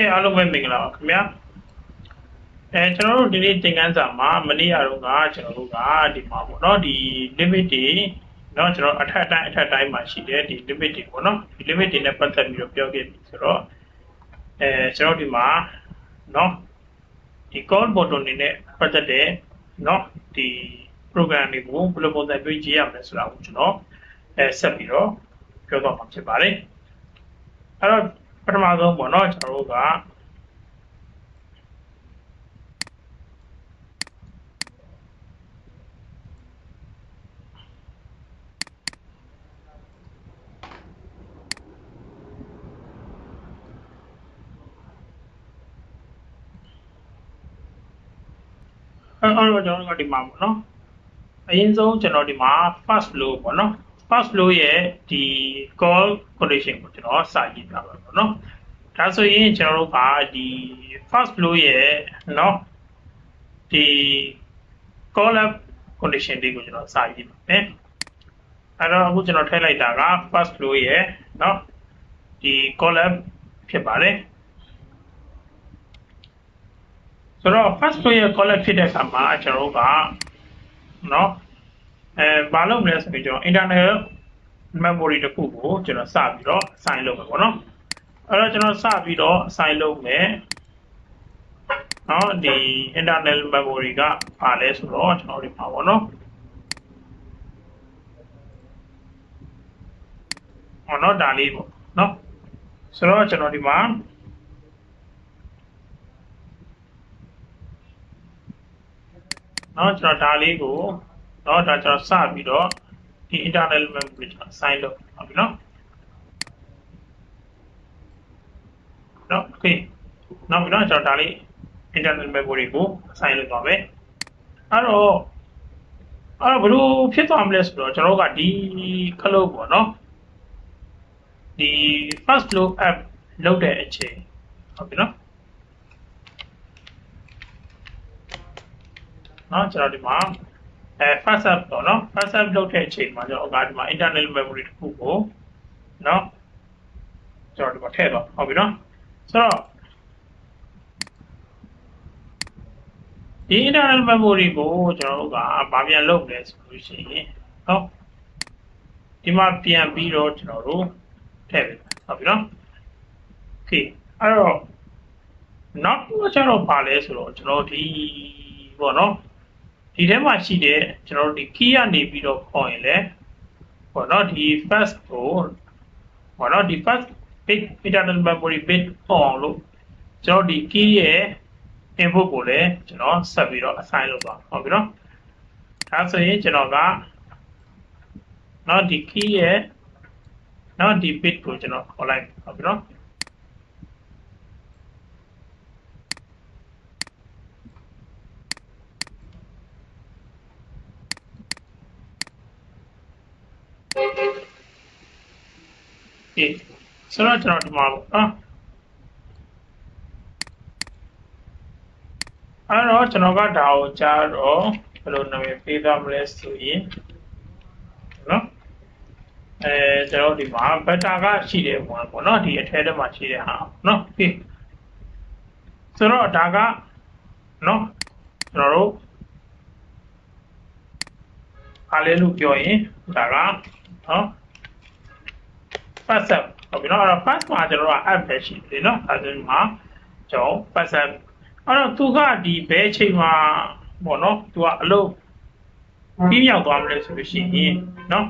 Okay အားလုံးပဲမင်္ဂလာပါခင်ဗျာအဲကျွန်တော်တို့ဒီနေ့သင်ခန်းစာမှာမနေ့ကတော့ကကျွန်တော်တို့ကဒီမှာပေါ့နော်ဒီ limit တွေနော်ကျွန်တော်အထက်အတိုင်းအထက်တိုင်းမှာရှိတယ်ဒီ limit တွေပေါ့နော်ဒီ limit တွေနဲ့ပတ်သက်ပြီးတော့ပြောခဲ့ပြီဆိုတော့အဲကျွန်တော်ဒီမှာနော်ဒီ call button တွေနဲ့ပတ်သက်တဲ့နော်ဒီ program တွေကိုဘယ်လိုပုံစံတွေရေးရမလဲဆိုတာကိုကျွန်တော်အဲဆက်ပြီးတော့ပြောတော့မှာဖြစ်ပါတယ်အဲ့တော့ ထမဆုံးပေါ့နော်ကျွန်တော်တို့ကအဲ့တော့ကျွန်တော်တို့ကဒီမှာပေါ့နော်အရင်ဆုံးကျွန်တော်ဒီမှာ fast flow ပေါ့နော် fast flow ရဲ့ဒီ call condition ကိုကျွန်တော်စရေးပြပါပေါ့နော်ဒါဆိုရင်ကျွန်တော်တို့ကဒီ fast flow ရဲ့เนาะဒီ call up condition လေးကိုကျွန်တော်စရေးပါမယ်အဲ့တော့အခုကျွန်တော်ထည့်လိုက်တာက fast flow ရဲ့เนาะဒီ call up ဖြစ်ပါတယ်ဆိုတော့ fast flow ရဲ့ call up ဖြစ်တဲ့အခါမှာကျွန်တော်တို့ကเนาะ အဲဘာလုပ်မလဲဆိုရင်ကျွန်တော် internal memory တစ်ခုကိုကျွန်တော်စပြီးတော့ assign လုပ်မှာပေါ့နော်အဲ့တော့ကျွန်တော်စပြီးတော့ assign လုပ်မယ်နော်ဒီ internal memory ကဘာလဲဆိုတော့ကျွန်တော်ဒီမှာပေါ့နော်ဟောနော်ဒါလေးပေါ့နော်ဆိုတော့ကျွန်တော်ဒီမှာနော်ကျွန်တော်ဒါလေးကို เนาะဒါကျွန်တော်စပြီးတော့ဒီ internal memory ကျွန်တော် assign လုပ်ပါပြီเนาะเนาะ okay နောက်ပြီးတော့ကျွန်တော်ဒါလေး internal memory ကို assign လုပ်ပါမယ်အဲ့တော့အဲ့တော့ဘယ်လိုဖြစ်သွားမလဲဆိုတော့ကျွန်တော်တို့ကဒီခလုတ်ပေါ့เนาะဒီ first flow app လုပ်တဲ့အချိန်ဟုတ်ပြီเนาะเนาะကျွန်တော်ဒီမှာ အဲ first up ပေါ့နော် first up လုပ်တဲ့အချိန်မှာကျွန်တော်ဒီမှာ internal memory တစ်ခုကိုနော်ကျွန်တော်ဒီမှာထည့်တော့ဟုတ်ပြီနော်ဆိုတော့ဒီ internal memory ကိုကျွန်တော်တို့ကဘာပြန်လုပ်လဲဆိုလို့ရှိရင်နော်ဒီမှာပြန်ပြီးတော့ကျွန်တော်တို့ထည့်ပြီဟုတ်ပြီနော် okay အဲ့တော့နောက်တော့ကျွန်တော်ပါလဲဆိုတော့ကျွန်တော်ဒီပေါ့နော် ဒီထဲမှာရှိတဲ့ကျွန်တော်တို့ဒီ key ကနေပြီးတော့ခေါ်ရင်လည်းပေါ့နော်ဒီ first ကိုပေါ့နော်ဒီ first bit internal memory bit ပေါ့အောင်လို့ကျွန်တော်ဒီ key ရဲ့ input ကိုလည်းကျွန်တော်ဆက်ပြီးတော့ assign လုပ်သွားဟုတ်ပြီနော်ဒါဆိုရင်ကျွန်တော်ကနော်ဒီ key ရဲ့နော်ဒီ bit ကိုကျွန်တော်ခေါ်လိုက်ဟုတ်ပြီနော် ဒီဆိုတော့ကျွန်တော်ဒီမှာပေါ့နော်အဲ့တော့ကျွန်တော်ကဒါကိုကြားတော့ဘယ်လိုနာမည်ပေးသားမလဲဆိုရင်နော်အဲကျွန်တော်ဒီမှာဘက်တာကရှိတယ်ပေါ့ပေါ့နော်ဒီအထဲထဲမှာရှိတဲ့ဟာနော်ဒီဆိုတော့ဒါကနော်ကျွန်တော်တို့အားလေးလို့ပြောရင်ဒါကနော် first up ဟုတ်ပြီနော်အဲ့တော့ first မှာကျွန်တော်တို့က app ပဲရှိတယ်နော်အဲ့ဒီမှာကျွန်တော် first up အဲ့တော့သူကဒီဘဲအချိန်မှာပေါ့နော်သူကအလုပ်ပြီးမြောက်သွားမလဲဆိုလို့ရှိရင်နော်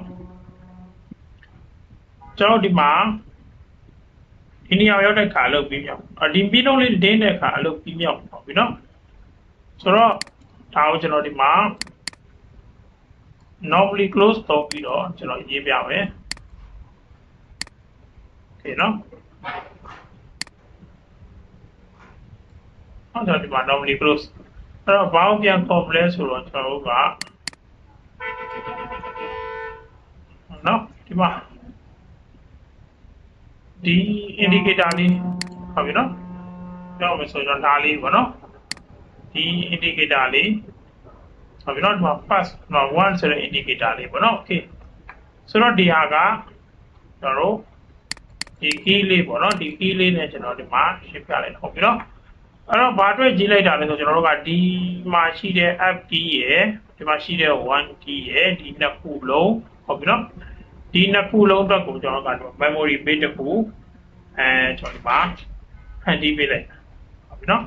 ကျွန်တော်ဒီမှာဒီနေရာရောက်တဲ့ခါအလုပ်ပြီးမြောက်အဒီပြီးတော့လေးဒင်းတဲ့ခါအလုပ်ပြီးမြောက်ပေါ့ပြီနော်ဆိုတော့ဒါကိုကျွန်တော်ဒီမှာ normally close တော့ပြီးတော့ကျွန်တော်ရေးပြမယ် ဖြစ်နော်ဟုတ်တယ်ဒီမှာ normally close အဲ့တော့ဘာအောင်ပြန်ခေါ်မလဲဆိုတော့ကျွန်တော်တို့ကနော်ဒီမှာဒီ indicator လေးဟုတ်ပြီနော်ပြောမယ်ဆိုတော့ဒါလေးပေါ့နော်ဒီ indicator လေးဟုတ်ပြီနော်ဒီမှာ first နော်1ဆိုတဲ့ indicator လေးပေါ့နော် okay ဆိုတော့ဒီဟာကကျွန်တော်တို့ ဒီ key လေးပေါ့နော်ဒီ key လေးနဲ့ကျွန်တော်ဒီမှာရှင်းပြလိုက်တော့ပြီနော်အဲ့တော့ဘာအတွက်ကြည့်လိုက်တာလဲဆိုကျွန်တော်တို့ကဒီမှာရှိတဲ့ app key ရယ်ဒီမှာရှိတဲ့ one key ရယ်ဒီနှစ်ခုလုံးဟုတ်ပြီနော်ဒီနှစ်ခုလုံးအတွက်ကိုကျွန်တော်တို့က memory bit တစ်ခုအဲကျွန်တော်ဒီမှာဖန်တီးပေးလိုက်ဟုတ်ပြီနော်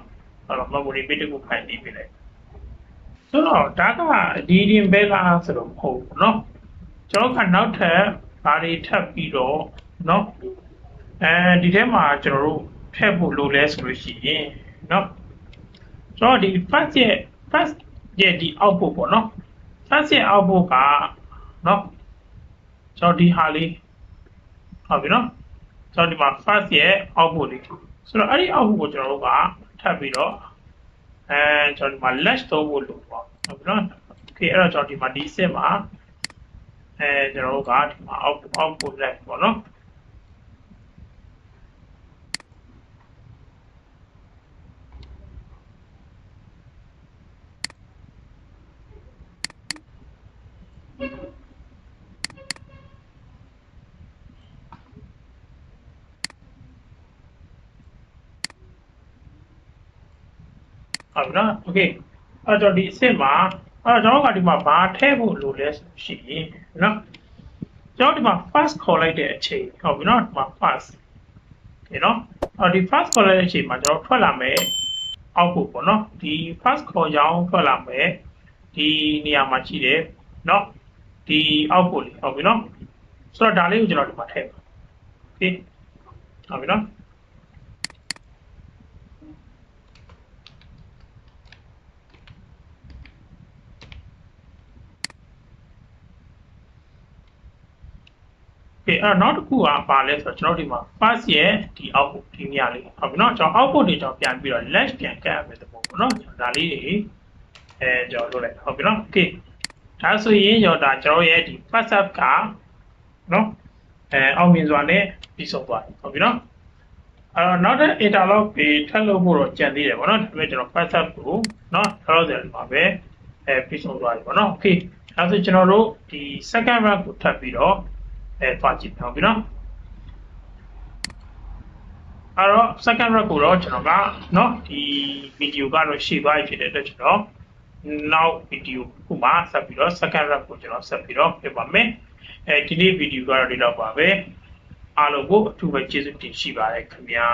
အဲ့တော့ memory bit တစ်ခုဖန်တီးပေးလိုက်ဆိုတော့ဒါကဒီရင်ဘဲလားဆိုတော့မဟုတ်ဘူးเนาะကျွန်တော်ကနောက်ထပ်ဘာတွေထပ်ပြီးတော့เนาะ အဲဒီထဲမှာကျွန်တော်တို့ထည့်ဖို့လိုလဲဆိုလို့ရှိရင်เนาะကျွန်တော်ဒီ first ရဲ့ first ရဲ့ဒီ output ပေါ့เนาะ first ရဲ့ output ကเนาะကျွန်တော်ဒီဟာလေးဟုတ်ပြီเนาะကျွန်တော်ဒီမှာ first ရဲ့ output လေးဆိုတော့အဲ့ဒီ output ကိုကျွန်တော်တို့ကထပ်ပြီးတော့အဲကျွန်တော်ဒီမှာ less သုံးဖို့လိုပေါ့ဟုတ်ပြီနော် okay အဲ့တော့ကျွန်တော်ဒီမှာဒီစစ်မှာအဲကျွန်တော်တို့ကဒီမှာ output output less ပေါ့နော် ဟုတ်ပြီနော် okay အဲ့တော့ဒီအစစ်မှာအဲ့တော့ကျွန်တော်ကဒီမှာဘာထည့်ဖို့လိုလဲဆိုရှိရင်နော်ကျွန်တော်ဒီမှာ first ခေါ်လိုက်တဲ့အချိန်ဟုတ်ပြီနော်ဒီမှာ first ဒီနော်အဲ့ဒီ first ခေါ်လိုက်တဲ့အချိန်မှာကျွန်တော်ထွက်လာမယ် output ပေါ့နော်ဒီ first ခေါ်ကြောင်းထွက်လာမယ်ဒီနေရာမှာရှိတယ်နော်ဒီ output လေးဟုတ်ပြီနော်ဆိုတော့ဒါလေးကိုကျွန်တော်ဒီမှာထည့်ပါ okay ဟုတ်ပြီနော် အဲ့တော့နောက်တစ်ခုကပါလဲဆိုတော့ကျွန်တော်ဒီမှာ pass ရဲ့ဒီ output ဒီနေရာလေးဟုတ်ပြီနော်ကျွန်တော် output တွေကျွန်တော်ပြန်ပြီးတော့ latch ပြန်ကပ်ရမယ်တပုံပေါ့နော်ကျွန်တော်ဒါလေးတွေအဲကျွန်တော်လုပ်လိုက်ဟုတ်ပြီနော် okay ဒါဆိုရင်ကျွန်တော်ဒါကျွန်တော်ရဲ့ဒီ pass up ကနော်အဲအောင်မြင်စွာနဲ့ပြီးဆုံးသွားပြီဟုတ်ပြီနော်အဲ့တော့နောက်တဲ့ interlock တွေထပ်လုပ်ဖို့တော့ကြံသေးတယ်ပေါ့နော်ဒါပေမဲ့ကျွန်တော် pass up ကိုနော်ထားရတယ်မှာပဲအဲပြီးဆုံးသွားပြီပေါ့နော် okay ဒါဆိုကျွန်တော်တို့ဒီ second round ကိုထပ်ပြီးတော့ အဲသွားကြည့်အောင်ပြီနော်အဲ့တော့ second rep ကိုတော့ကျွန်တော်ကเนาะဒီ video ကတော့ရှေ့ပိုင်းဖြစ်တဲ့အတွက်ကျွန်တော် now video ခုမှဆက်ပြီးတော့ second rep ကိုကျွန်တော်ဆက်ပြီးတော့ပြပါမယ်အဲဒီနေ့ video ကတော့ဒီတော့ပါပဲအားလုံးကိုအထူးပဲကျေးဇူးတင်ရှိပါတယ်ခင်ဗျာ